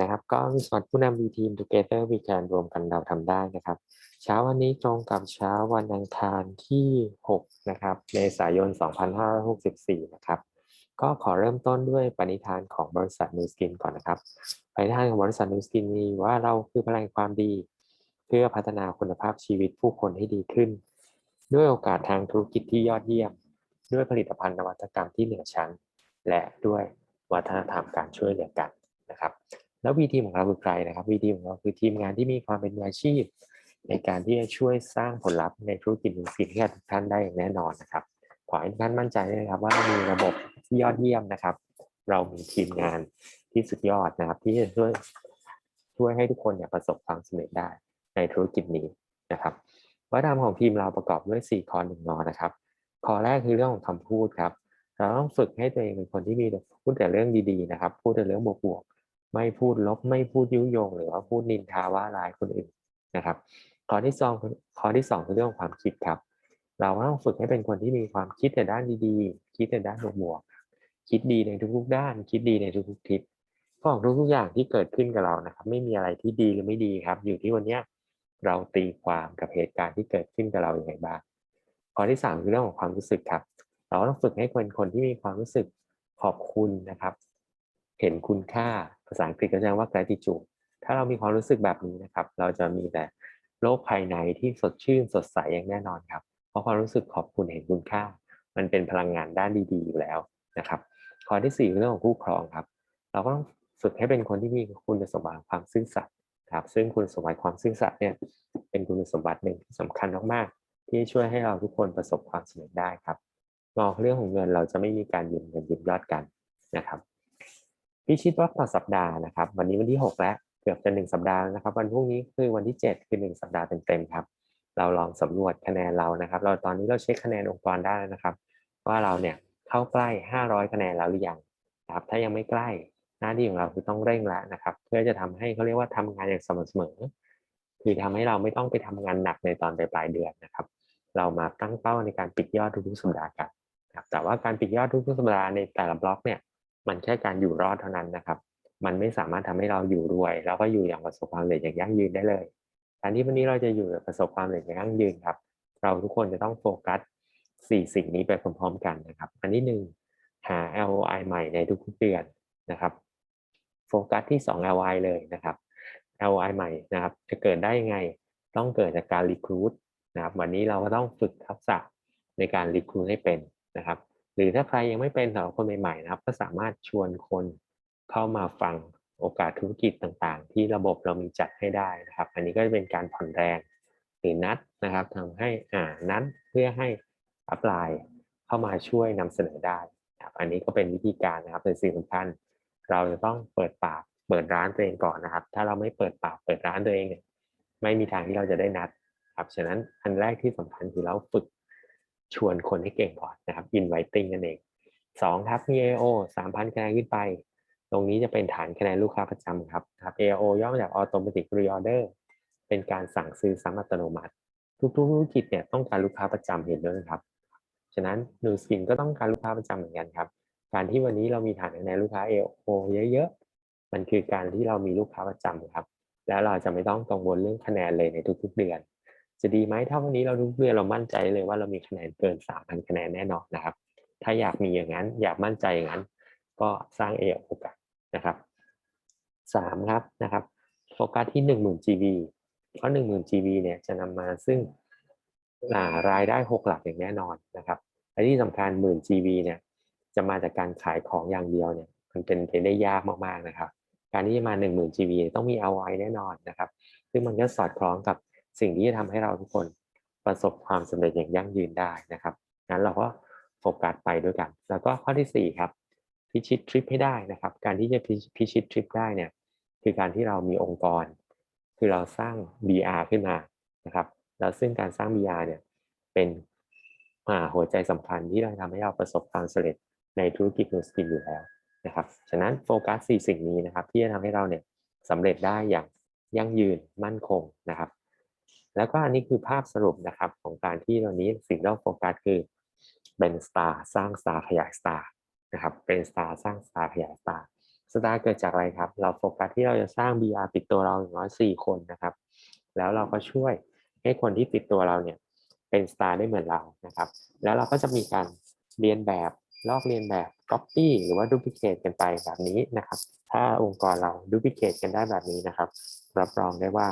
นะครับ ก็สวัสดผู้นำ V Team Together We Can รวมกันเราทำได้นะครับ เช้าวันนี้ตรงกับเช้าวันอังคารที่ 6 นะครับเมษายน 2564 นะครับ ก็ขอเริ่มต้นด้วยปณิธานของบริษัท New Skin ก่อนนะครับปณิธานของบริษัท New Skin มีว่าเราคือพลังความดี เพื่อพัฒนาคุณภาพชีวิตผู้คนให้ดีขึ้น ด้วยโอกาสทางธุรกิจที่ยอดเยี่ยม ด้วยผลิตภัณฑ์นวัตกรรมที่เหนือชั้น และด้วยวัฒนธรรมการช่วยเหลือกันนะครับ แล้ววีทีมของเราคือใครนะครับวีทีของเราคือทีมงานที่มีความเป็นมืออาชีพ ในการที่จะช่วยสร้างผลลัพธ์ในธุรกิจหนึ่งสิ่งให้กับทุกท่านได้อย่างแน่นอนนะครับ ขอให้ท่านมั่นใจนะครับ ว่ามีระบบที่ยอดเยี่ยมนะครับ เรามีทีมงานที่สุดยอดนะครับ ที่จะช่วยช่วยให้ทุกคนเนี่ยประสบความสำเร็จได้ในธุรกิจนี้นะครับวัฒนธรรมของทีมเราประกอบด้วย4ข้อหนึ่งนอนะครับข้อแรกคือเรื่องของคำพูดครับเราต้องฝึกให้ตัวเองเป็นคนที่มีพูดแต่เรื่องดีๆนะครับ พูดแต่เรื่องบวกๆ ไม่พูดลบไม่พูดยุยง หรือว่าพูดนินทาว่าร้ายคนอื่นนะครับข้อที่สองข้อที่สองคือเรื่องของความคิดครับ เราต้องฝึกให้เป็นคนที่มีความคิดแต่ด้านดีๆ คิดแต่ด้านบวกๆคิดดีในทุกๆ ด้าน คิดดีในทุกๆทิศของทุกๆอย่างที่เกิดขึ้นกับเรานะครับ ไม่มีอะไรที่ดีหรือไม่ดีครับ อยู่ที่วันนี้เราตีความกับเหตุการณ์ที่เกิดขึ้นกับเราอย่างไรบ้างข้อที่สามคือเรื่องของความรู้สึกครับ เราต้องฝึกให้เป็นคนที่มีความรู้สึกขอบคุณนะครับ เห็นคุณค่า ภาษาอังกฤษก็จะว่า gratitude ถ้าเรามีความรู้สึกแบบนี้นะครับ เราจะมีแต่โลกภายในที่สดชื่นสดใสอย่างแน่นอนครับ เพราะความรู้สึกขอบคุณเห็นคุณค่า มันเป็นพลังงานด้านดีๆอยู่แล้วนะครับ ข้อที่สี่เรื่องของคู่ครองครับ เราก็ต้องฝึกให้เป็นคนที่มีคุณสมบัติความซื่อสัตย์ครับ ซึ่งคุณสมบัติความซื่อสัตย์เนี่ยเป็นคุณสมบัติหนึ่งที่สำคัญมากๆ ที่ช่วยให้เราทุกคนประสบความสำเร็จได้ครับมองเรื่องของเงินเราจะไม่มีการยืมเงินยืมยอดกันนะครับ พิชิตวัดต่อสัปดาห์นะครับ วันนี้วันที่ 6 แล้ว เกือบจะหนึ่งสัปดาห์นะครับ วันพรุ่งนี้คือวันที่ 7 คือหนึ่งสัปดาห์เต็มๆครับ เราลองสำรวจคะแนนเรานะครับ เราตอนนี้เราเช็คคะแนนองค์กรได้นะครับ ว่าเราเนี่ยเข้าใกล้ 500 คะแนนแล้วหรือยังนะครับ ถ้ายังไม่ใกล้หน้าที่ของเราคือต้องเร่งแล้วนะครับ เพื่อจะทำให้เขาเรียกว่าทำงานอย่างสม่ำเสมอ คือทำให้เราไม่ต้องไปทำงานหนักในตอนปลายเดือนนะครับ เรามาตั้งเป้าในการปิดยอดทุกๆสัปดาห์กันครับแต่ว่าการปิดยอดทุกๆสัปดาห์ในแต่ละบล็อกเนี่ย มันแค่การอยู่รอดเท่านั้นนะครับ มันไม่สามารถทำให้เราอยู่รวย แล้วก็อยู่อย่างประสบความสำเร็จอย่างยั่งยืนได้เลยการที่วันนี้เราจะอยู่ประสบความสำเร็จอย่างยั่งยืนครับ เราทุกคนจะต้องโฟกัสสี่สิ่งนี้ไปพร้อม ๆ กันนะครับ อันที่หนึ่งหา LOI ใหม่ในทุกๆเดือนนะครับ โฟกัสที่ 2 LOI เลยนะครับ LOI ใหม่นะครับ จะเกิดได้ยังไงต้องเกิดจากการรีคูดนะครับ วันนี้เราก็ต้องฝึกทักษะในการรีคูดให้เป็นนะครับ หรือถ้าใครยังไม่เป็นสำหรับคนใหม่ๆนะครับ ก็สามารถชวนคนเข้ามาฟังโอกาสธุรกิจต่างๆ ที่ระบบเรามีจัดให้ได้นะครับ อันนี้ก็จะเป็นการผ่อนแรงหรือนัดนะครับทำให้อ่านัดเพื่อให้อัพไลน์เข้ามาช่วยนำเสนอได้นะครับอันนี้ก็เป็นวิธีการนะครับเป็นสิ่งสำคัญเราจะต้องเปิดปากเปิดร้านตัวเองก่อนนะครับ ถ้าเราไม่เปิดปากเปิดร้านตัวเองเนี่ยไม่มีทางที่เราจะได้นัดครับฉะนั้นอันแรกที่สำคัญคือเราฝึก ชวนคนให้เก่งก่อนนะครับ inviting นั่นเองสองครับมี AO สามพันคะแนนขึ้นไป ตรงนี้จะเป็นฐานคะแนนลูกค้าประจำครับครับ AO ย่อมาจาก automatic reorder เป็นการสั่งซื้อซ้ำอัตโนมัติ ทุกๆธุรกิจเนี่ยต้องการลูกค้าประจำเห็นด้วยครับ ฉะนั้น New Skin ก็ต้องการลูกค้าประจำเหมือนกันครับ การที่วันนี้เรามีฐานคะแนนลูกค้า AO เยอะๆ มันคือการที่เรามีลูกค้าประจำครับ แล้วเราจะไม่ต้องกังวลเรื่องคะแนนเลยในทุกๆเดือน จะดีไหมถ้าวันนี้เราทุกเดือนเรามั่นใจเลยว่าเรามีคะแนนเกิน 3,000 คะแนนแน่นอนนะครับ ถ้าอยากมีอย่างนั้น อยากมั่นใจอย่างนั้น ก็สร้างเอโอกาสนะครับสามครับนะครับโฟกัสที่ 10,000 GV เพราะ 10,000 GV เนี่ยจะนำมาซึ่งรายได้ 6 หลักอย่างแน่นอนนะครับและที่สำคัญ 10,000 GV เนี่ยจะมาจากการขายของอย่างเดียวเนี่ยมันเป็นไปได้ยากมากๆนะครับ การที่จะมา 10,000 GV ต้องมี ROI แน่นอนนะครับ ซึ่งมันก็สอดคล้องกับ สิ่งที่จะทำให้เราทุกคนประสบความสำเร็จอย่างยั่งยืนได้นะครับงั้นเราก็โฟกัสไปด้วยกัน แล้วก็ข้อที่4ครับพิชิตทริปให้ได้นะครับ การที่จะพิชิตทริปได้เนี่ยคือการที่เรามีองค์กร คือเราสร้าง BR ขึ้นมานะครับแล้วซึ่งการสร้าง BR เนี่ยเป็นหัวใจสำคัญที่เราทำให้เราประสบความสำเร็จในธุรกิจนูสกินอยู่แล้วนะครับ ฉะนั้นโฟกัส4สิ่งนี้นะครับ ที่จะทำให้เราเนี่ยสำเร็จได้อย่างยั่งยืนมั่นคงนะครับ แล้วก็อันนี้คือภาพสรุปนะครับของการที่ตอนนี้สิ่งที่เราโฟกัสคือเป็นสตาร์สร้างสตาร์ขยายสตาร์นะครับเป็นสตาร์สร้างสตาร์ขยายสตาร์สตาร์เกิดจากอะไรครับ เราโฟกัสที่เราจะสร้าง BR ติดตัวเราอย่างน้อยสี่คนนะครับ แล้วเราก็ช่วยให้คนที่ติดตัวเราเนี่ยเป็นสตาร์ได้เหมือนเรานะครับ แล้วเราก็จะมีการเรียนแบบลอกเรียนแบบ Copy หรือว่า Duplicate กันไปแบบนี้นะครับ ถ้าองค์กรเรา Duplicate กันได้แบบนี้นะครับ รับรองได้ว่า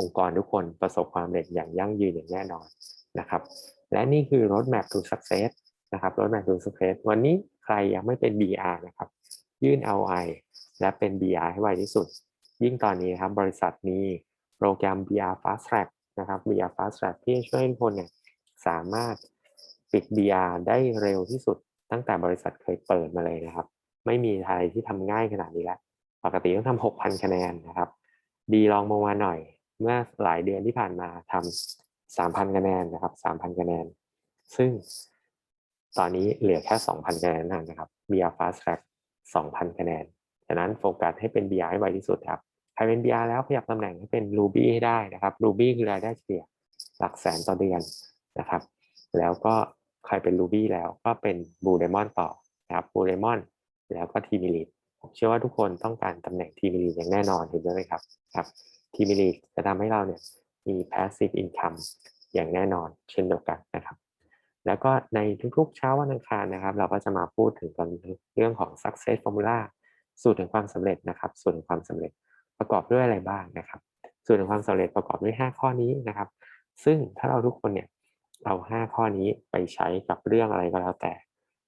องค์กรทุกคนประสบความสำเร็จอย่างยั่งยืนอย่างแน่นอนนะครับ และนี่คือ roadmap to success นะครับ roadmap to success วันนี้ใครยังไม่เป็น BR นะครับ ยื่น LI และเป็น BR ให้ไวที่สุด ยิ่งตอนนี้นะครับบริษัทมีโปรแกรม BR Fast Track นะครับ BR Fast Track ที่ช่วยให้ทุกคนเนี่ยสามารถปิด BR ได้เร็วที่สุดตั้งแต่บริษัทเคยเปิดมาเลยนะครับ ไม่มีอะไรที่ทำง่ายขนาดนี้แล้ว ปกติต้องทำ6,000 คะแนนนะครับ ดีลองลงมาหน่อย เมื่อหลายเดือนที่ผ่านมาทำ3,000คะแนนนะครับ3,000คะแนน ซึ่งตอนนี้เหลือแค่2,000คะแนนนั้นนะครับ BR Fast Track 2,000คะแนนฉะนั้นโฟกัสให้เป็น BR ให้ไวที่สุดครับใครเป็น BR แล้วขยับตำแหน่งให้เป็น Ruby ให้ได้นะครับ Ruby คือรายได้เฉลี่ยหลักแสนต่อเดือนนะครับ แล้วก็ใครเป็น Ruby แล้วก็เป็น Blue Diamond ต่อนะครับ Blue Diamond แล้วก็ Team Elite ผมเชื่อว่าทุกคนต้องการตำแหน่ง Team Elite อย่างแน่นอนเห็นด้วยไหมครับครับ Team Elite จะทำให้เราเนี่ยมี passive income อย่างแน่นอนเช่นเดียวกันนะครับ แล้วก็ในทุกๆเช้าวันอังคารนะครับ เราก็จะมาพูดถึงกันเรื่องของ success formula สูตรแห่งความสำเร็จนะครับสูตรแห่งความสำเร็จประกอบด้วยอะไรบ้างนะครับสูตรแห่งความสำเร็จประกอบด้วย 5 ข้อนี้นะครับ ซึ่งถ้าเราทุกคนเนี่ยเอา 5 ข้อนี้ไปใช้กับเรื่องอะไรก็แล้วแต่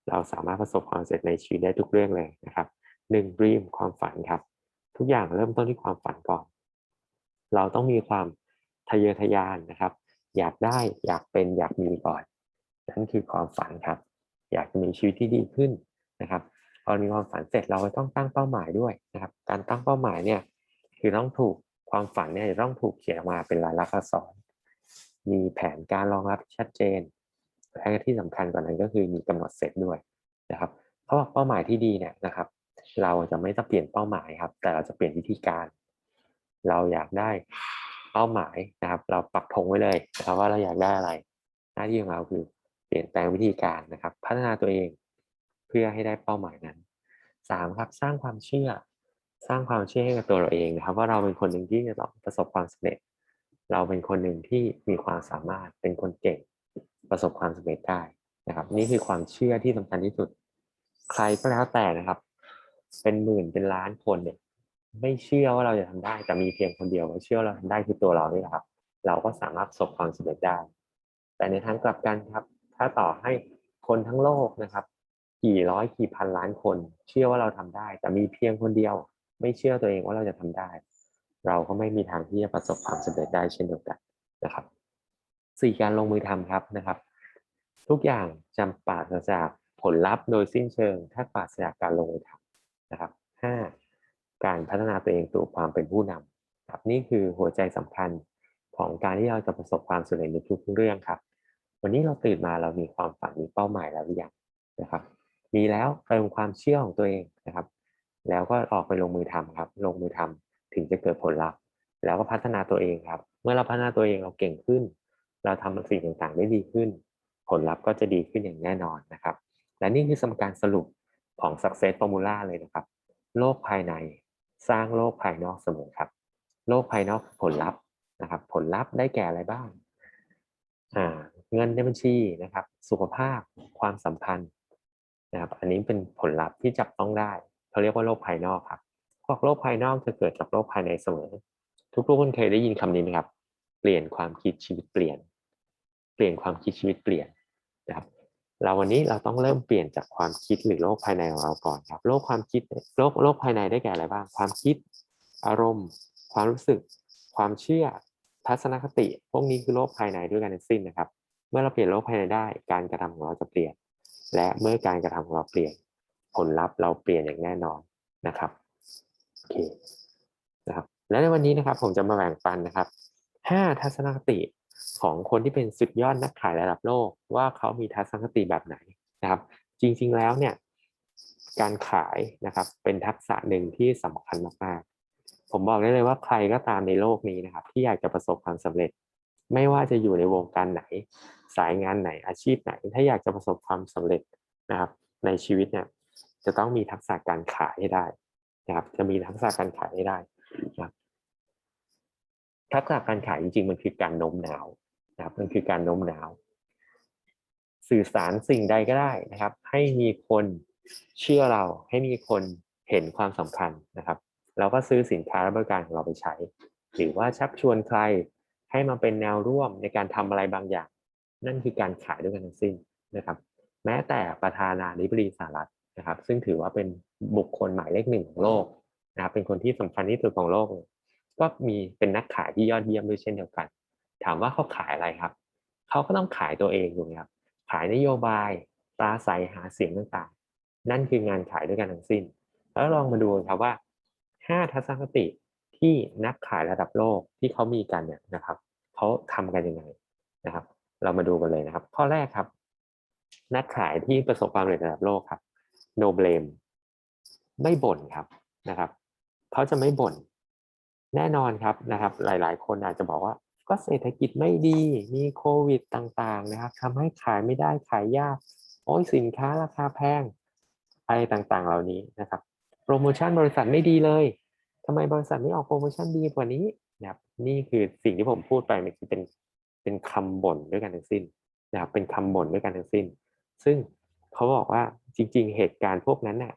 เราสามารถประสบความสำเร็จในชีวิตได้ทุกเรื่องเลยนะครับหนึ่ง dream ความฝันครับ ทุกอย่างเริ่มต้นที่ความฝันก่อน เราต้องมีความทะเยอทะยานนะครับ อยากได้อยากเป็นอยากมีก่อน นั่นคือความฝันครับ อยากจะมีชีวิตที่ดีขึ้นนะครับพอมีความฝันเสร็จเราต้องตั้งเป้าหมายด้วยนะครับ การตั้งเป้าหมายเนี่ยคือต้องถูกความฝันเนี่ยจะต้องถูกเขียนออกมาเป็นลายลักษณ์อักษร มีแผนการรองรับชัดเจนและที่สำคัญกว่านั้นก็คือมีกำหนดเสร็จด้วยนะครับเพราะว่าเป้าหมายที่ดีเนี่ยนะครับ เราจะไม่ต้องเปลี่ยนเป้าหมายครับ แต่เราจะเปลี่ยนวิธีการ เราอยากได้เป้าหมายนะครับ เราปักธงไว้เลยนะครับว่าเราอยากได้อะไร หน้าที่ของเราคือเปลี่ยนแปลงวิธีการนะครับ พัฒนาตัวเองเพื่อให้ได้เป้าหมายนั้นสามครับสร้างความเชื่อ สร้างความเชื่อให้กับตัวเราเองนะครับ ว่าเราเป็นคนหนึ่งที่จะต้องประสบความสำเร็จ เราเป็นคนหนึ่งที่มีความสามารถเป็นคนเก่งประสบความสำเร็จได้นะครับ นี่คือความเชื่อที่สำคัญที่สุด ใครก็แล้วแต่นะครับ เป็นหมื่นเป็นล้านคนเนี่ย ไม่เชื่อว่าเราจะทำได้ แต่มีเพียงคนเดียวว่าเชื่อเราทำได้คือตัวเรานี่แหละครับ เราก็สามารถประสบความสำเร็จได้ แต่ในทางกลับกันครับ ถ้าต่อให้คนทั้งโลกนะครับ กี่ร้อยกี่พันล้านคน เชื่อว่าเราทำได้ แต่มีเพียงคนเดียว ไม่เชื่อตัวเองว่าเราจะทำได้ เราก็ไม่มีทางที่จะประสบความสำเร็จได้เช่นเดียวกันนะครับสี่การลงมือทำครับนะครับ ทุกอย่างจำปาศจากผลลัพธ์โดยสิ้นเชิง ถ้าปราศจากการลงมือทำนะครับห้า การพัฒนาตัวเองสู่ความเป็นผู้นำครับนี่คือหัวใจสำคัญของการที่เราจะประสบความสำเร็จในทุกเรื่องครับ วันนี้เราตื่นมาเรามีความฝันมีเป้าหมายแล้วหรือยังนะครับ มีแล้วเติมความเชื่อของตัวเองนะครับ แล้วก็ออกไปลงมือทำครับ ลงมือทำถึงจะเกิดผลลัพธ์ แล้วก็พัฒนาตัวเองครับ เมื่อเราพัฒนาตัวเองเราเก่งขึ้น เราทำสิ่งต่างๆได้ดีขึ้น ผลลัพธ์ก็จะดีขึ้นอย่างแน่นอนนะครับ และนี่คือสมการสรุปของ success formula เลยนะครับ โลกภายใน สร้างโลกภายนอกเสมอครับ โลกภายนอกผลลัพธ์นะครับ ผลลัพธ์ได้แก่อะไรบ้างอ่าเงินในบัญชีนะครับ สุขภาพความสัมพันธ์นะครับ อันนี้เป็นผลลัพธ์ที่จับต้องได้เขาเรียกว่าโลกภายนอกครับพวกโลกภายนอกจะเกิดจากโลกภายในเสมอ ทุกๆคนเคยได้ยินคำนี้ไหมครับ เปลี่ยนความคิดชีวิตเปลี่ยน เปลี่ยนความคิดชีวิตเปลี่ยนนะครับ เราวันนี้เราต้องเริ่มเปลี่ยนจากความคิดหรือโลกภายในของเราก่อนครับ โลกความคิดโลกโลกภายในได้แก่อะไรบ้าง ความคิด อารมณ์ ความรู้สึก ความเชื่อ ทัศนคติ พวกนี้คือโลกภายในด้วยกันทั้งสิ้นนะครับ เมื่อเราเปลี่ยนโลกภายในได้ การกระทำของเราจะเปลี่ยน และเมื่อการกระทำของเราเปลี่ยน ผลลัพธ์เราเปลี่ยนอย่างแน่นอนนะครับโอเคนะครับ และในวันนี้นะครับผมจะมาแบ่งปันนะครับ 5 ทัศนคติ ของคนที่เป็นสุดยอดนักขายระดับโลก ว่าเขามีทัศนคติแบบไหนนะครับ จริงๆแล้วเนี่ยการขายนะครับเป็นทักษะหนึ่งที่สำคัญมากๆ ผมบอกได้เลยว่าใครก็ตามในโลกนี้นะครับ ที่อยากจะประสบความสำเร็จ ไม่ว่าจะอยู่ในวงการไหน สายงานไหนอาชีพไหน ถ้าอยากจะประสบความสำเร็จนะครับ ในชีวิตเนี่ยจะต้องมีทักษะการขายให้ได้นะครับ จะมีทักษะการขายให้ได้นะครับ ทักษะการขายจริงๆ มันคือการโน้มน้าวนะครับมันคือการโน้มน้าว สื่อสารสิ่งใดก็ได้นะครับ ให้มีคนเชื่อเรา ให้มีคนเห็นความสำคัญนะครับ เราก็ซื้อสินค้าและบริการของเราไปใช้ หรือว่าชักชวนใครให้มาเป็นแนวร่วมในการทำอะไรบางอย่าง นั่นคือการขายด้วยกันทั้งสิ้นนะครับ แม้แต่ประธานาธิบดีสหรัฐนะครับ ซึ่งถือว่าเป็นบุคคลหมายเลขหนึ่งของโลกนะครับ เป็นคนที่สำคัญที่สุดของโลกเลย ก็มีเป็นนักขายที่ยอดเยี่ยมด้วยเช่นเดียวกัน ถามว่าเขาขายอะไรครับเขาก็ต้องขายตัวเองถูกไหมครับ ขายนโยบายปราศัยหาเสียงต่างๆ นั่นคืองานขายด้วยกันทั้งสิ้น แล้วลองมาดูครับว่า 5 ทัศนคติที่นักขายระดับโลกที่เขามีกันเนี่ยนะครับเขาทำกันยังไงนะครับ เรามาดูกันเลยนะครับ ข้อแรกครับ นักขายที่ประสบความสำเร็จระดับโลกครับ no blame ไม่บ่นครับนะครับเขาจะไม่บ่น แน่นอนครับนะครับ หลาย ๆ คนอาจจะบอกว่าก็เศรษฐกิจไม่ดีมีโควิดต่างๆนะครับทำให้ขายไม่ได้ขายยากโอ้ยสินค้าราคาแพงอะไรต่างๆ เหล่านี้นะครับ โปรโมชั่นบริษัทไม่ดีเลยทำไมบริษัทไม่ออกโปรโมชั่นดีกว่านี้นะครับนี่คือสิ่งที่ผมพูดไปมันเป็นเป็นคำบ่นด้วยกันทั้งสิ้นนะครับเป็นคำบ่นด้วยกันทั้งสิ้น ซึ่งเขาบอกว่าจริง ๆ เหตุการณ์พวกนั้นน่ะ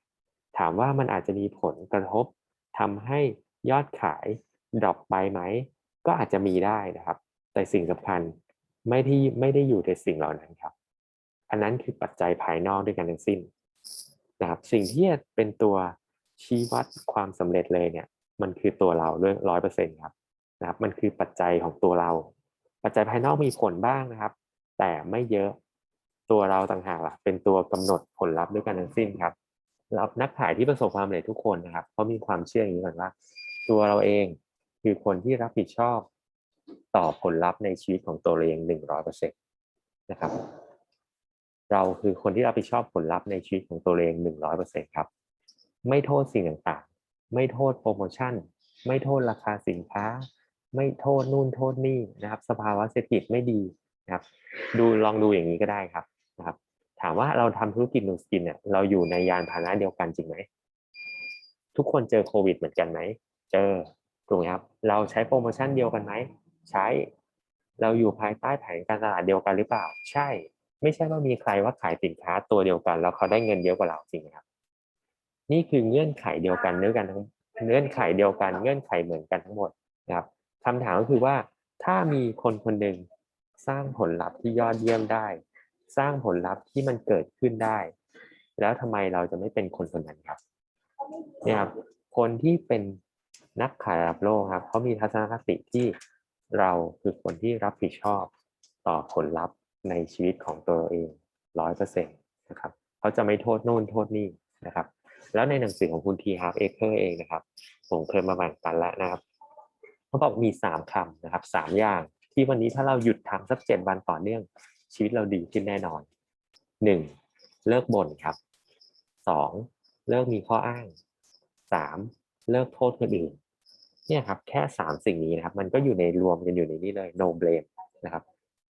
ถามว่ามันอาจจะมีผลกระทบทำให้ ยอดขายดรอปไปไหม ก็อาจจะมีได้นะครับ แต่สิ่งสำคัญไม่ที่ไม่ได้อยู่ในสิ่งเหล่านั้นครับ อันนั้นคือปัจจัยภายนอกด้วยกันทั้งสิ้นนะครับ สิ่งที่เป็นตัวชี้วัดความสำเร็จเลยเนี่ย มันคือตัวเราด้วยร้อยเปอร์เซ็นครับนะครับ มันคือปัจจัยของตัวเรา ปัจจัยภายนอกมีผลบ้างนะครับ แต่ไม่เยอะตัวเราต่างหากล่ะ เป็นตัวกำหนดผลลัพธ์ด้วยกันทั้งสิ้นครับแล้วนักขายที่ประสบความสำเร็จทุกคนนะครับเขามีความเชื่ออย่างนี้ก่อนว่า ตัวเราเองคือคนที่รับผิดชอบต่อผลลัพธ์ในชีวิตของตัวเองหนึ่งร้อยเปอร์เซ็นตนะครับ เราคือคนที่รับผิดชอบผลลัพธ์ในชีวิตของตัวเองหนึ่งร้อยเปอร์เซ็นครับ ไม่โทษสิ่งต่างๆ ไม่โทษโปรโมชั่น ไม่โทษราคาสินค้า ไม่โทษนู่นโทษนี่นะครับ สภาวะเศรษฐกิจไม่ดีนะครับ ดูลองดูอย่างนี้ก็ได้ครับนะครับ ถามว่าเราทำธุรกิจนูสกินเนี่ยเราอยู่ในยานพาหนะเดียวกันจริงไหมทุกคนเจอโควิดเหมือนกันไหม เจอถูกไหมครับเราใช้โปรโมชั่นเดียวกันไหมใช้ เราอยู่ภายใต้แผนการตลาดเดียวกันหรือเปล่า ใช่ ไม่ใช่ว่ามีใครว่าขายสินค้าตัวเดียวกัน แล้วเขาได้เงินเยอะกว่าเราจริงครับ นี่คือเงื่อนไขเดียวกันเนื้อกันทั้งเงื่อนไขเดียวกันเงื่อนไขเหมือนกันทั้งหมดนะครับคำถามก็คือว่าถ้ามีคนคนหนึ่งสร้างผลลัพธ์ที่ยอดเยี่ยมได้ สร้างผลลัพธ์ที่มันเกิดขึ้นได้ แล้วทำไมเราจะไม่เป็นคนคนนั้นครับเนี่ยครับคนที่เป็น นักขายระดับโลกครับเขามีทัศนคติที่เราคือคนที่รับผิดชอบต่อผลลัพธ์ในชีวิตของตัวเองร้อยเปอร์เซ็นต์นะครับเขาจะไม่โทษโน่นโทษนี่นะครับ แล้วในหนังสือของคุณทีฮาร์เอเคอร์เองนะครับ ผมเคยมาแบ่งปันแล้วนะครับเขาบอกมีสามคำนะครับสามอย่างที่วันนี้ถ้าเราหยุดทำสักเจ็ดวันต่อเนื่อง ชีวิตเราดีขึ้นแน่นอนหนึ่งเลิกบ่นครับสองเลิกมีข้ออ้างสามเลิกโทษคนอื่น เนี่ยครับแค่สามสิ่งนี้นะครับ มันก็อยู่ในรวมกันอยู่ในนี้เลย no blame นะครับ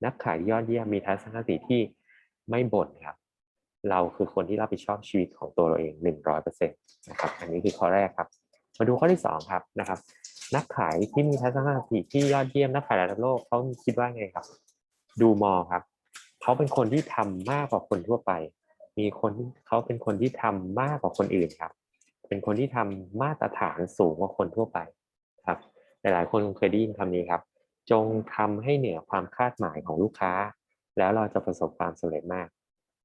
นักขายยอดเยี่ยมมีทัศนคติที่ไม่บ่นครับ เราคือคนที่รับผิดชอบชีวิตของตัวเราเองหนึ่งร้อยเปอร์เซ็นต์นะครับ อันนี้คือข้อแรกครับ มาดูข้อที่สองครับนะครับ นักขายที่มีทัศนคติที่ยอดเยี่ยมนักขายระดับโลกเขาคิดว่าไงครับ ดูมอครับเขาเป็นคนที่ทำมากกว่าคนทั่วไป มีคนเขาเป็นคนที่ทำมากกว่าคนอื่นครับ เป็นคนที่ทำมาตรฐานสูงกว่าคนทั่วไป ครับหลายๆคนเคยได้ยินคำนี้ครับ จงทำให้เหนือความคาดหมายของลูกค้า แล้วเราจะประสบความสำเร็จมาก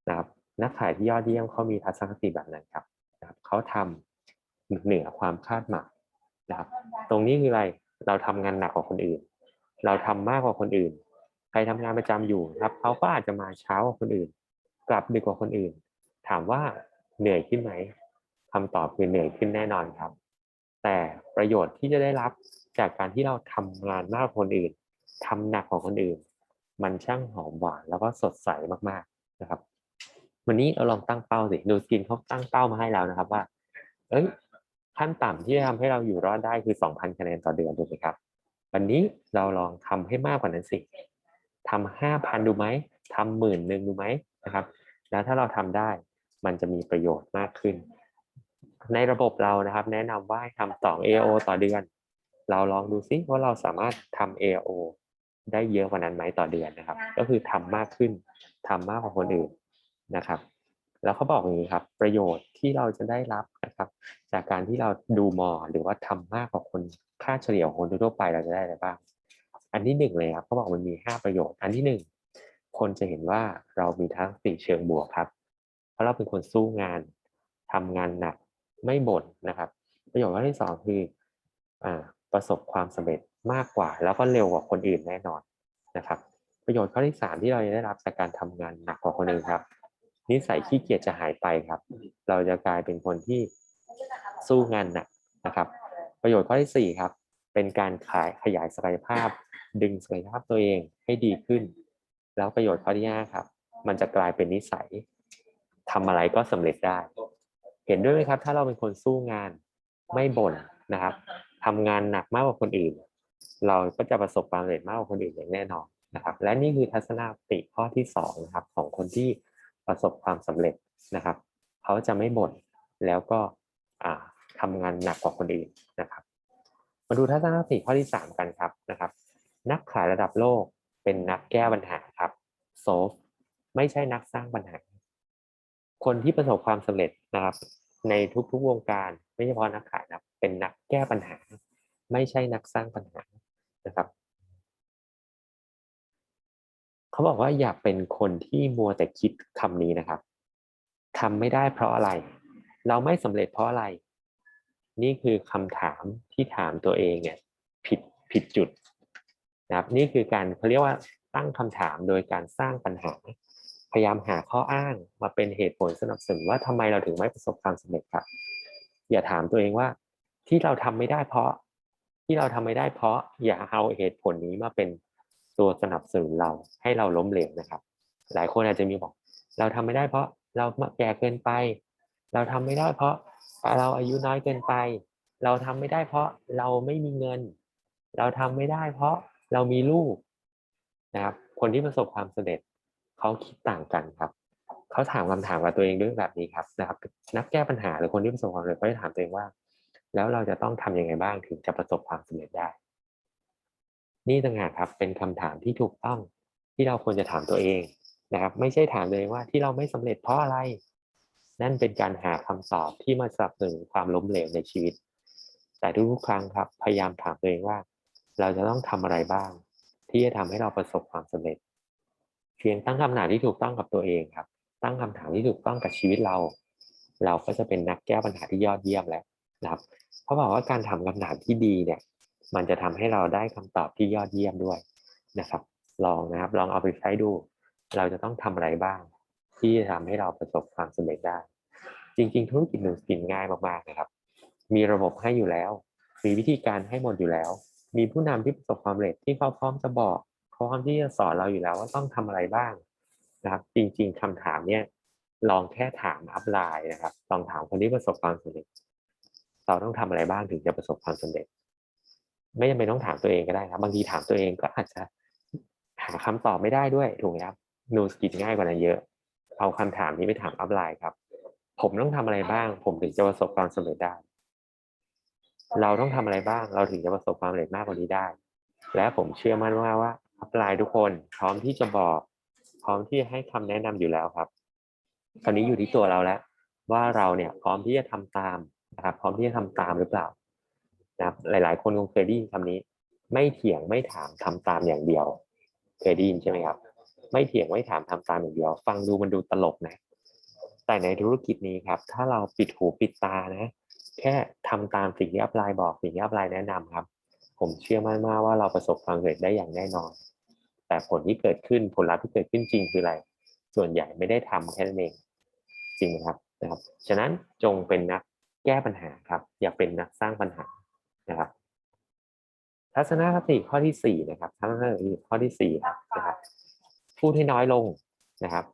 นะครับ นักขายที่ยอดเยี่ยมเขามีทัศนคติแบบนั้นครับนะครับเขาทำเหนือความคาดหมายนะครับ ตรงนี้คืออะไรเราทำงานหนักกว่าคนอื่น เราทำมากกว่าคนอื่น ใครทำงานประจำอยู่ครับเขาก็อาจจะมาเช้ากว่าคนอื่น กลับดึกกว่าคนอื่น ถามว่าเหนื่อยขึ้นไหมคำตอบคือเหนื่อยขึ้นแน่นอนครับ แต่ประโยชน์ที่จะได้รับจากการที่เราทำงานมากคนอื่นทำหนักกว่าคนอื่น มันช่างหอมหวานแล้วก็สดใสมากๆนะครับ วันนี้เราลองตั้งเป้าสิดูสกินเขาตั้งเป้ามาให้แล้วนะครับว่า เอ้ยขั้นต่ำที่จะทำให้เราอยู่รอดได้คือ 2,000 คะแนนต่อเดือนถูกไหมครับ วันนี้เราลองทำให้มากกว่านั้นสิทำ5,000ดูไหมทำหมื่นหนึ่งดูไหมนะครับ แล้วถ้าเราทำได้มันจะมีประโยชน์มากขึ้น ในระบบเรานะครับ แนะนำว่าให้ทำสอง AO ต่อเดือน เราลองดูซิว่าเราสามารถทำ AO ได้เยอะกว่านั้นไหมต่อเดือนนะครับ ก็คือทำมากขึ้นทำมากกว่าคนอื่นนะครับ แล้วเขาบอกอย่างนี้ครับ ประโยชน์ที่เราจะได้รับนะครับ จากการที่เราดูมอหรือว่าทำมากกว่าคนค่าเฉลี่ยของคนทั่วไปเราจะได้อะไรบ้าง อันที่หนึ่งเลยครับเขาบอกมันมีห้าประโยชน์ อันที่หนึ่งคนจะเห็นว่าเรามีทั้งสี่เชิงบวกครับ เพราะเราเป็นคนสู้งานทำงานหนัก ไม่บ่นนะครับ ประโยชน์ข้อที่สองคืออ่าประสบความสำเร็จมากกว่า แล้วก็เร็วกว่าคนอื่นแน่นอนนะครับ ประโยชน์ข้อที่สามที่เราจะได้รับจากการทำงานหนักกว่าคนอื่นครับ นิสัยขี้เกียจจะหายไปครับ เราจะกลายเป็นคนที่สู้งานหนักนะครับ ประโยชน์ข้อที่สี่ครับ เป็นการขายขยายศักยภาพ ดึงศักยภาพตัวเองให้ดีขึ้น แล้วประโยชน์ข้อที่ห้าครับ มันจะกลายเป็นนิสัยทำอะไรก็สำเร็จได้ เห็นด้วยไหมครับ ถ้าเราเป็นคนสู้งานไม่บ่นนะครับทำงานหนักมากกว่าคนอื่น เราก็จะประสบความสำเร็จมากกว่าคนอื่นอย่างแน่นอนนะครับ และนี่คือทัศนคติข้อที่สองนะครับของคนที่ประสบความสำเร็จนะครับ เขาจะไม่บ่นแล้วก็อ่าทำงานหนักกว่าคนอื่นนะครับ มาดูทัศนคติข้อที่สามกันครับนะครับ นักขายระดับโลกเป็นนักแก้ปัญหาครับโซฟไม่ใช่นักสร้างปัญหา คนที่ประสบความสำเร็จ นะครับ ในทุกๆวงการไม่เฉพาะนักขายนะเป็นนักแก้ปัญหา ไม่ใช่นักสร้างปัญหานะครับเขาบอกว่าอย่าเป็นคนที่มัวแต่คิดคำนี้นะครับทำไม่ได้เพราะอะไร เราไม่สำเร็จเพราะอะไร นี่คือคำถามที่ถามตัวเองเนี่ยผิดผิดจุดนะครับ นี่คือการเขาเรียกว่าตั้งคำถามโดยการสร้างปัญหา พยายามหาข้ออ้างมาเป็นเหตุผลสนับสนุนว่าทำไมเราถึงไม่ประสบความสำเร็จครับ อย่าถามตัวเองว่าที่เราทำไม่ได้เพราะที่เราทำไม่ได้เพราะอย่าเอาเหตุผลนี้มาเป็นตัวสนับสนุนเราให้เราล้มเหลวนะครับ หลายคนอาจจะมีบอก เราทำไม่ได้เพราะเราแก่เกินไป เราทำไม่ได้เพราะเราอายุน้อยเกินไป เราทำไม่ได้เพราะเราไม่มีเงิน เราทำไม่ได้เพราะเรามีลูกนะครับคนที่ประสบความสำเร็จ เขาคิดต่างกันครับเขาถามคำถามกับตัวเองด้วยแบบนี้ครับนะครับ นักแก้ปัญหาหรือคนที่ประสบความสำเร็จก็จะถามตัวเองว่า แล้วเราจะต้องทำยังไงบ้างถึงจะประสบความสำเร็จได้ นี่ต่างหากครับเป็นคำถามที่ถูกต้องที่เราควรจะถามตัวเองนะครับ ไม่ใช่ถามตัวเองว่าที่เราไม่สำเร็จเพราะอะไร นั่นเป็นการหาคำตอบที่มาสนับสนุนความล้มเหลวในชีวิต แต่ทุกๆครั้งครับ พยายามถามตัวเองว่า เราจะต้องทำอะไรบ้าง ที่จะทำให้เราประสบความสำเร็จ เพียงตั้งคำถามที่ถูกต้องกับตัวเองครับ ตั้งคำถามที่ถูกต้องกับชีวิตเรา เราก็จะเป็นนักแก้ปัญหาที่ยอดเยี่ยมแล้วนะครับเพราบอกว่าการทำคำถามที่ดีเนี่ย มันจะทำให้เราได้คำตอบที่ยอดเยี่ยมด้วยนะครับ ลองนะครับ ลองเอาไปใช้ดู เราจะต้องทำอะไรบ้าง ที่จะทำให้เราประสบความสำเร็จได้ จริง ๆ ธุรกิจหนึ่งสินง่ายมากๆนะครับ มีระบบให้อยู่แล้ว มีวิธีการให้หมดอยู่แล้ว มีผู้นำที่ประสบความสำเร็จที่เขาพร้อมจะบอก พร้อมที่จะสอนเราอยู่แล้วว่าต้องทำอะไรบ้างนะครับ จริงๆคำถามเนี่ยลองแค่ถามอัพไลน์นะครับ ลองถามคนที่ประสบความสำเร็จ เราต้องทำอะไรบ้างถึงจะประสบความสำเร็จ ไม่จำเป็นต้องถามตัวเองก็ได้ครับ บางทีถามตัวเองก็อาจจะหาคำตอบไม่ได้ด้วยถูกไหมครับนูสกินง่ายกว่านั้นเยอะ เอาคำถามนี้ไปถามอัพไลน์ครับ ผมต้องทำอะไรบ้าง ผมถึงจะประสบความสำเร็จได้ เราต้องทำอะไรบ้าง เราถึงจะประสบความสำเร็จมากกว่านี้ได้ และผมเชื่อมั่นว่าว่า อัพไลน์ทุกคนพร้อมที่จะบอก พร้อมที่จะให้คำแนะนำอยู่แล้วครับ คราวนี้อยู่ที่ตัวเราแล้ว ว่าเราเนี่ยพร้อมที่จะทำตามนะครับ พร้อมที่จะทำตามหรือเปล่านะครับ หลาย ๆ คนคงเคยได้ยินคำนี้ ไม่เถียงไม่ถามทำตามอย่างเดียว เคยได้ยินใช่ไหมครับ ไม่เถียงไม่ถามทำตามอย่างเดียว ฟังดูมันดูตลกนะ แต่ในธุรกิจนี้ครับ ถ้าเราปิดหูปิดตานะ แค่ทำตามสิ่งที่อัพไลน์บอกสิ่งที่อัพไลน์แนะนำครับ ผมเชื่อมั่นมากว่าเราประสบความสำเร็จได้อย่างแน่นอน แต่ผลที่เกิดขึ้นผลลัพธ์ที่เกิดขึ้นจริงคืออะไร ส่วนใหญ่ไม่ได้ทำแค่นั้นเองจริงไหมครับนะครับ ฉะนั้นจงเป็นนักแก้ปัญหาครับ อย่าเป็นนักสร้างปัญหานะครับ ทัศนคติข้อที่สี่นะครับทัศนคติข้อที่สี่นะครับพูดให้น้อยลงนะครับ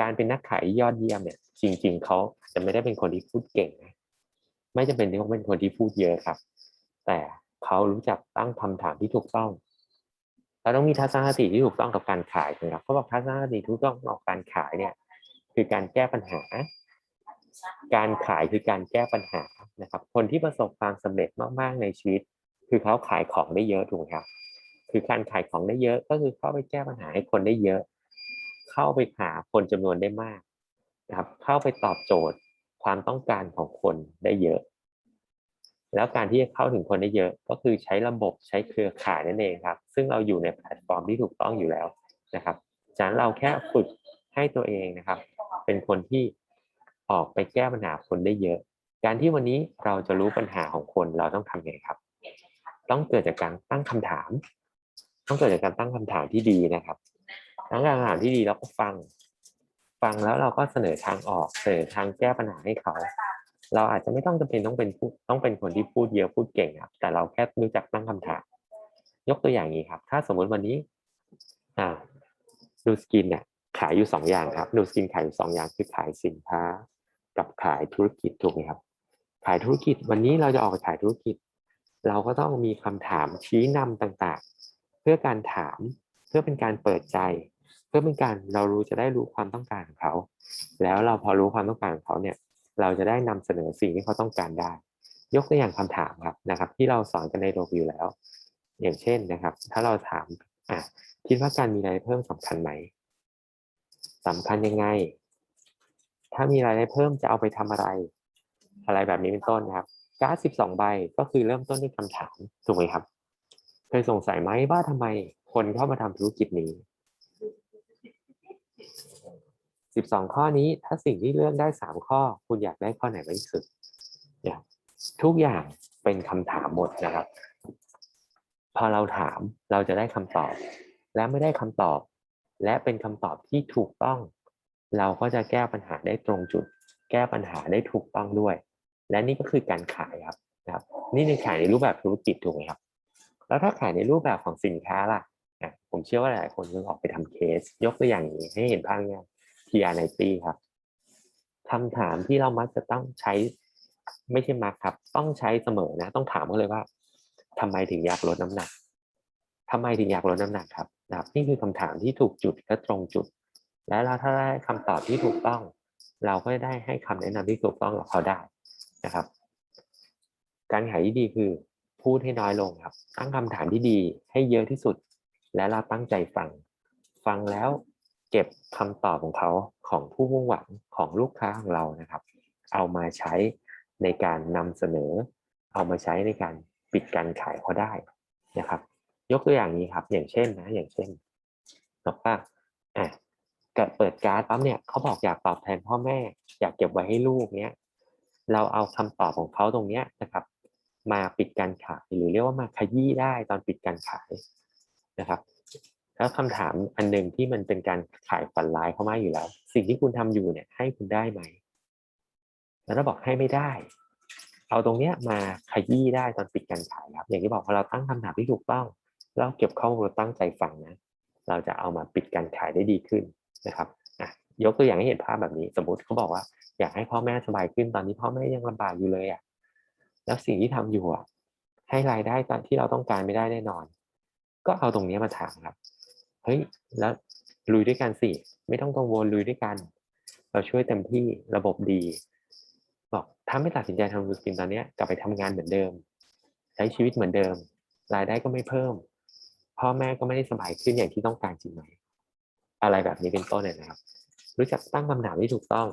การเป็นนักขายยอดเยี่ยมเนี่ย จริง ๆเขาจะไม่ได้เป็นคนที่พูดเก่งนะไม่จำเป็นที่ต้องเป็นคนที่พูดเยอะครับ แต่เขารู้จักตั้งคำถามที่ถูกต้อง เราต้องมีทัศนคติที่ถูกต้องกับการขายนะครับเขาบอกทัศนคติที่ถูกต้องกับการขายเนี่ย คือการแก้ปัญหา การขายคือการแก้ปัญหานะครับ คนที่ประสบความสำเร็จมากๆในชีวิต คือเขาขายของได้เยอะถูกไหมครับ คือการขายของได้เยอะก็คือเข้าไปแก้ปัญหาให้คนได้เยอะ เข้าไปหาคนจำนวนได้มากนะครับ เข้าไปตอบโจทย์ความต้องการของคนได้เยอะ แล้วการที่จะเข้าถึงคนได้เยอะก็คือใช้ระบบใช้เครือข่ายนั่นเองครับ ซึ่งเราอยู่ในแพลตฟอร์มที่ถูกต้องอยู่แล้วนะครับฉะนั้นเราแค่ฝึกให้ตัวเองนะครับ เป็นคนที่ออกไปแก้ปัญหาคนได้เยอะ การที่วันนี้เราจะรู้ปัญหาของคนเราต้องทำไงครับ ต้องเกิดจากการตั้งคำถาม ต้องเกิดจากการตั้งคำถามที่ดีนะครับตั้งคำถามที่ดีแล้วก็ฟัง ฟังแล้วเราก็เสนอทางออกเสนอทางแก้ปัญหาให้เขา เราอาจจะไม่ต้องจำเป็นต้องเป็นผู้ต้องเป็นคนที่พูดเยอะพูดเก่งครับ แต่เราแค่รู้จักตั้งคำถาม ยกตัวอย่างนี้ครับ ถ้าสมมุติวันนี้ อ่าดูสกินเนี่ยขายอยู่สองอย่างครับดูสกินขายอยู่สองอย่างคือขายสินค้า กับขายธุรกิจถูกไหมครับ ขายธุรกิจวันนี้เราจะออกขายธุรกิจ เราก็ต้องมีคำถามชี้นำต่างๆ เพื่อการถามเพื่อเป็นการเปิดใจ เพื่อเป็นการเรารู้จะได้รู้ความต้องการของเขา แล้วเราพอรู้ความต้องการของเขาเนี่ย เราจะได้นำเสนอสิ่งที่เขาต้องการได้ ยกตัวอย่างคำถามครับนะครับ ที่เราสอนกันในโรงอยู่แล้ว อย่างเช่นนะครับ ถ้าเราถามอะคิดว่าการมีรายได้เพิ่มสำคัญไหมสำคัญยังไง ถ้ามีรายได้เพิ่มจะเอาไปทำอะไร อะไรแบบนี้เป็นต้นนะครับการ์ดสิบสองใบก็คือเริ่มต้นด้วยคำถามถูกไหมครับ เคยสงสัยไหมว่าทำไมคนเข้ามาทำธุรกิจนี้ สิบสองข้อนี้ถ้าสิ่งที่เลือกได้สามข้อ คุณอยากได้ข้อไหนมากที่สุดเนี่ยทุกอย่างเป็นคำถามหมดนะครับ พอเราถามเราจะได้คำตอบ และไม่ได้คำตอบ และเป็นคำตอบที่ถูกต้อง เราก็จะแก้ปัญหาได้ตรงจุด แก้ปัญหาได้ถูกต้องด้วย และนี่ก็คือการขายครับนะครับ นี่ในขายในรูปแบบธุรกิจถูกไหมครับ แล้วถ้าขายในรูปแบบของสินค้าล่ะผมเชื่อว่าหลายคนจะออกไปทำเคส ยกตัวอย่างนี้ให้เห็นภาพง่าย PR90 ครับคำถามที่เรามักจะต้องใช้ไม่ใช่มักครับ ต้องใช้เสมอนะ ต้องถามเขาเลยว่าทำไมถึงอยากลดน้ำหนักทำไมถึงอยากลดน้ำหนักครับนะครับนี่คือคำถามที่ถูกจุดและตรงจุด แล้วเราถ้าได้คำตอบที่ถูกต้อง เราก็ได้ให้คำแนะนำที่ถูกต้องกับเขาได้นะครับ การขายที่ดีคือพูดให้น้อยลงครับ ตั้งคำถามที่ดีให้เยอะที่สุด และเราตั้งใจฟัง ฟังแล้ว เก็บคำตอบของเขาของผู้มุ่งหวังของลูกค้าของเรานะครับ เอามาใช้ในการนำเสนอ เอามาใช้ในการปิดการขายเขาได้นะครับ ยกตัวอย่างนี้ครับ อย่างเช่นนะ อย่างเช่นบอกว่าอะเกิดเปิดการ์ดปั๊บเนี่ยเขาบอกอยากตอบแทนพ่อแม่ อยากเก็บไว้ให้ลูกเนี้ยเราเอาคำตอบของเขาตรงเนี้ยนะครับ มาปิดการขายหรือเรียกว่ามาขยี้ได้ตอนปิดการขายนะครับ แล้วคำถามอันหนึ่งที่มันเป็นการขายฝันร้ายเข้ามาอยู่แล้ว สิ่งที่คุณทำอยู่เนี่ย ให้คุณได้ไหม แล้วเราบอกให้ไม่ได้ เอาตรงเนี้ยมาขยี้ได้ตอนปิดการขายครับ อย่างที่บอกพอเราตั้งคำถามที่ถูกต้องเราเก็บข้อมูลตั้งใจฟังนะ เราจะเอามาปิดการขายได้ดีขึ้นนะครับอะยกตัวอย่างให้เห็นภาพแบบนี้ สมมติเขาบอกว่า อยากให้พ่อแม่สบายขึ้นตอนนี้พ่อแม่ยังลำบากอยู่เลยอะแล้วสิ่งที่ทำอยู่อะให้รายได้ตอนที่เราต้องการไม่ได้แน่นอน ก็เอาตรงนี้มาถามครับ เฮ้ยแล้วลุยด้วยกันสิ ไม่ต้องกังวลลุยด้วยกัน เราช่วยเต็มที่ระบบดี บอกถ้าไม่ตัดสินใจทำธุรกิจตอนนี้กลับไปทำงานเหมือนเดิม ใช้ชีวิตเหมือนเดิม รายได้ก็ไม่เพิ่ม พ่อแม่ก็ไม่ได้สบายขึ้นอย่างที่ต้องการจริงไหมอะไรแบบนี้เป็นต้นเนี่ยนะครับ รู้จักตั้งคำถามที่ถูกต้อง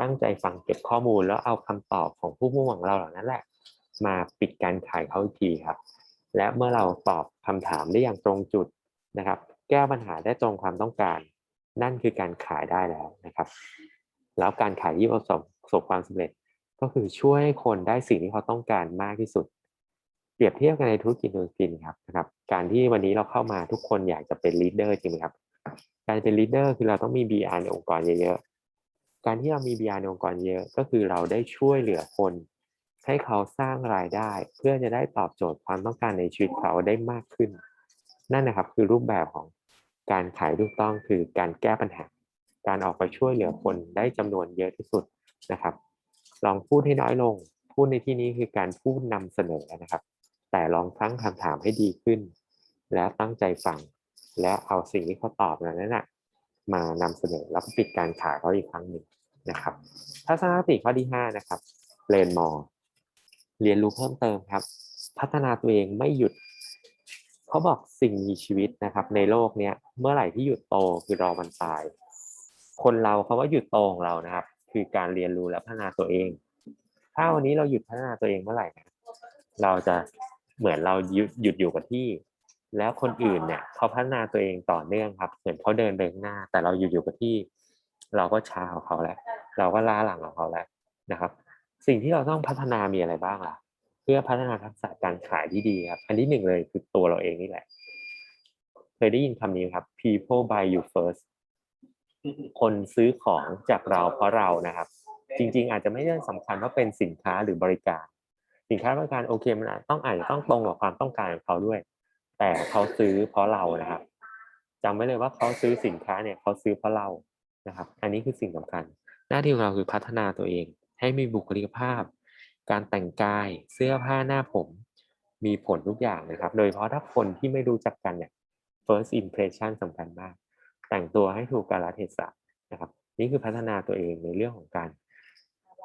ตั้งใจฟังเก็บข้อมูลแล้วเอาคำตอบของผู้มุ่งหวังเราเหล่านั้นแหละ มาปิดการขายเขาอีกทีครับ และเมื่อเราตอบคำถามได้อย่างตรงจุดนะครับ แก้ปัญหาได้ตรงความต้องการ นั่นคือการขายได้แล้วนะครับ แล้วการขายที่ประสบประสบความสำเร็จ ก็คือช่วยให้คนได้สิ่งที่เขาต้องการมากที่สุด เปรียบเทียบกันในธุรกิจธุรกิจครับนะครับ การที่วันนี้เราเข้ามาทุกคนอยากจะเป็นลีดเดอร์จริงไหมครับ การเป็นลีดเดอร์คือเราต้องมี BR ในองค์กรเยอะๆ การที่เรามี BR ในองค์กรเยอะก็คือเราได้ช่วยเหลือคนให้เขาสร้างรายได้เพื่อจะได้ตอบโจทย์ความต้องการในชีวิตเขาได้มากขึ้น นั่นนะครับคือรูปแบบของ การขายถูกต้องคือการแก้ปัญหา การออกไปช่วยเหลือคนได้จำนวนเยอะที่สุดนะครับ ลองพูดให้น้อยลง พูดในที่นี้คือการพูดนำเสนอนะครับ แต่ลองตั้งคำถามให้ดีขึ้น แล้วตั้งใจฟัง และเอาสิ่งที่เขาตอบนั้นน่ะมานำเสนอแล้วปิดการขายเขาอีกครั้งหนึ่งนะครับทัศนคติข้อที่ห้านะครับเรียนมอเรียนรู้เพิ่มเติมครับ พัฒนาตัวเองไม่หยุด เขาบอกสิ่งมีชีวิตนะครับ ในโลกเนี้ยเมื่อไหร่ที่หยุดโตคือรอมันตาย คนเราคาว่าหยุดโตของเรานะครับ คือการเรียนรู้และพัฒนาตัวเอง ถ้าวันนี้เราหยุดพัฒนาตัวเองเมื่อไหร่นะเราจะเหมือนเราหยุดหยุดอยู่กับที่ แล้วคนอื่นเนี่ยเขาพัฒนาตัวเองต่อเนื่องครับ เหมือนเขาเดินเดินหน้า แต่เราหยุดอยู่กับที่ เราก็ช้าของเขาแล้ว เราก็ล้าหลังของเขาแล้วนะครับ สิ่งที่เราต้องพัฒนามีอะไรบ้างล่ะ เพื่อพัฒนาทักษะการขายที่ดีครับอันที่หนึ่งเลยคือตัวเราเองนี่แหละ เคยได้ยินคำนี้ครับ people buy you first คนซื้อของจากเราเพราะเรานะครับ จริง ๆ อาจจะไม่ได้สำคัญว่าเป็นสินค้าหรือบริการ สินค้าบริการโอเคมันต้องอาจจะต้องตรงกับความต้องการของเขาด้วย แต่เขาซื้อเพราะเรานะครับจำไว้เลยว่าเขาซื้อสินค้าเนี่ยเขาซื้อเพราะเรานะครับ อันนี้คือสิ่งสำคัญ หน้าที่ของเราคือพัฒนาตัวเอง ให้มีบุคลิกภาพ การแต่งกายเสื้อผ้าหน้าผม มีผลทุกอย่างนะครับ โดยเฉพาะถ้าคนที่ไม่รู้จักกันเนี่ย first impression สำคัญมาก แต่งตัวให้ถูกกาลเทศะนะครับ นี่คือพัฒนาตัวเองในเรื่องของการ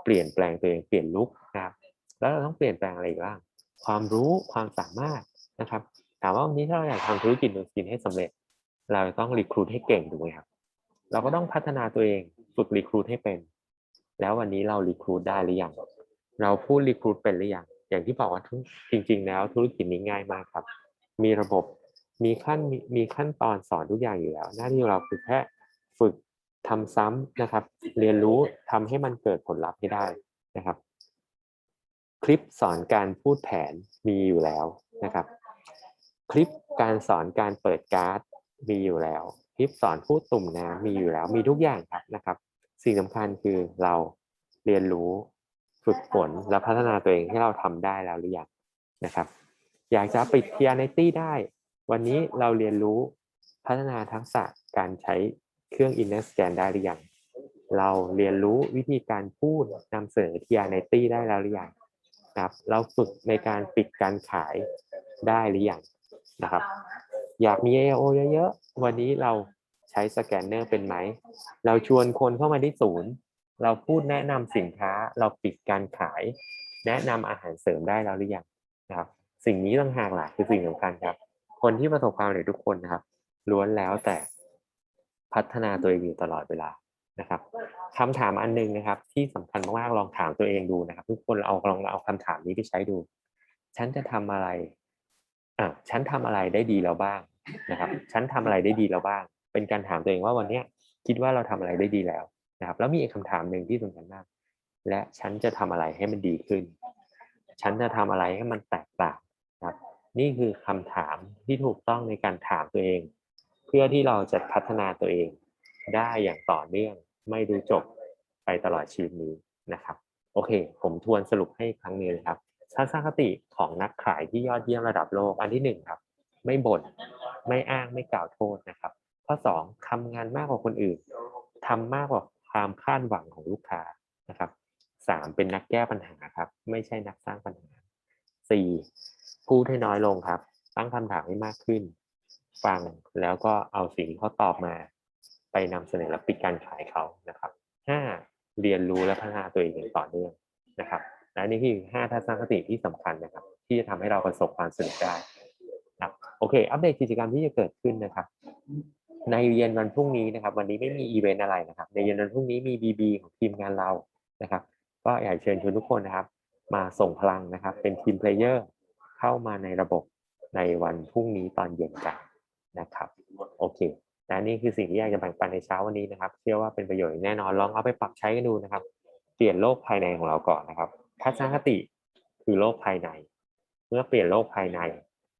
เปลี่ยนแปลงตัวเองเปลี่ยนลุคนะครับ แล้วเราต้องเปลี่ยนแปลงอะไรอีกบ้าง ความรู้ความสามารถนะครับ ถามว่าวันนี้ถ้าเราอยากทำธุรกิจนูสินให้สำเร็จ เราต้องรีครูดให้เก่งถูกไหมครับ เราก็ต้องพัฒนาตัวเองฝึกรีครูดให้เป็น แล้ววันนี้เรารีครูดได้หรือยัง เราพูดรีครูดเป็นหรือยังอย่างที่บอกว่าจริง ๆ แล้วธุรกิจนี้ง่ายมากครับ มีระบบมีขั้นมีมีขั้นตอนสอนทุกอย่างอยู่แล้ว หน้าที่ของเราคือแค่ฝึกทำซ้ำนะครับ เรียนรู้ทำให้มันเกิดผลลัพธ์ให้ได้นะครับ คลิปสอนการพูดแผนมีอยู่แล้วนะครับ คลิปการสอนการเปิดการ์ดมีอยู่แล้ว คลิปสอนพูดตุ่มน้ำมีอยู่แล้ว มีทุกอย่างครับนะครับ สิ่งสำคัญคือเราเรียนรู้ ฝึกฝนและพัฒนาตัวเองให้เราทำได้แล้วหรือยังนะครับ อยากจะปิดเทียในตี้ได้ วันนี้เราเรียนรู้พัฒนาทักษะการใช้เครื่อง Inner Scan ได้หรือยังเราเรียนรู้วิธีการพูดนำเสนอเทียในตี้ได้แล้วหรือยังนะครับ เราฝึกในการปิดการขายได้หรือยังนะครับ อยากมี AO เยอะๆ วันนี้เราใช้สแกนเนอร์เป็นไหม เราชวนคนเข้ามาที่ศูนย์ เราพูดแนะนำสินค้าเราปิดการขาย แนะนำอาหารเสริมได้แล้วหรือยังนะครับ สิ่งนี้ต่างหากล่ะคือสิ่งสำคัญครับ คนที่ประสบความสำเร็จทุกคนนะครับ ล้วนแล้วแต่พัฒนาตัวเองอยู่ตลอดเวลานะครับคำถามอันหนึงนะครับ ที่สำคัญมากๆลองถามตัวเองดูนะครับ ทุกคนเอาลองเอาคำถามนี้ไปใช้ดู ฉันจะทำอะไรอะฉันทำอะไรได้ดีแล้วบ้างนะครับ ฉันทำอะไรได้ดีแล้วบ้าง เป็นการถามตัวเองว่าวันเนี้ยคิดว่าเราทำอะไรได้ดีแล้ว นะครับแล้วมีอีกคำถามหนึ่งที่สำคัญมาก และฉันจะทำอะไรให้มันดีขึ้น ฉันจะทำอะไรให้มันแตกต่างนะครับนี่คือคำถามที่ถูกต้องในการถามตัวเอง เพื่อที่เราจะพัฒนาตัวเอง ได้อย่างต่อเนื่องไม่ดูจบไปตลอดชีวิตนี้นะครับโอเค ผมทวนสรุปให้ครั้งหนึงนะครับทัศนคติของนักขายที่ยอดเยี่ยมระดับโลกอันที่หนึ่งครับ ไม่บ่นไม่อ้างไม่กล่าวโทษนะครับ ข้อสองทำงานมากกว่าคนอื่นทำมากกว่า ความคาดหวังของลูกค้านะครับสามเป็นนักแก้ปัญหาครับ ไม่ใช่นักสร้างปัญหาสี่พูดให้น้อยลงครับ ตั้งคำถามให้มากขึ้น ฟังแล้วก็เอาสิ่งที่เขาตอบมา ไปนำเสนอและปิดการขายเขานะครับห้าเรียนรู้และพัฒนาตัวเองอย่างต่อเนื่องนะครับ และนี่คือห้าทัศนคติที่สำคัญนะครับ ที่จะทำให้เราประสบความสำเร็จได้ครับโอเค อัปเดตกิจกรรมที่จะเกิดขึ้นนะครับ ในเย็นวันพรุ่งนี้นะครับ วันนี้ไม่มีอีเวนต์อะไรนะครับ ในเย็นวันพรุ่งนี้มี BB ของทีมงานเรานะครับ ก็อยากเชิญชวนทุกคนนะครับ มาส่งพลังนะครับ เป็นทีมเพลเยอร์เข้ามาในระบบในวันพรุ่งนี้ตอนเย็นกันนะครับโอเคและนี่คือสิ่งที่อยากจะแบ่งปันในเช้าวันนี้นะครับ เชื่อว่าเป็นประโยชน์แน่นอนลองเอาไปปรับใช้กันดูนะครับ เปลี่ยนโลกภายในของเราก่อนนะครับทัศนคติคือโลกภายใน เมื่อเปลี่ยนโลกภายใน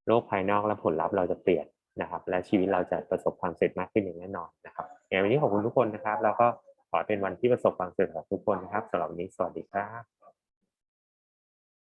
โลกภายนอกและผลลัพธ์เราจะเปลี่ยน นะครับ และชีวิตเราจะประสบความสำเร็จมากขึ้นอย่างแน่นอนนะครับอย่างวันนี้ขอบคุณทุกคนนะครับ แล้วก็ขอเป็นวันที่ประสบความสำเร็จของทุกคนนะครับสำหรับวันนี้สวัสดีครับ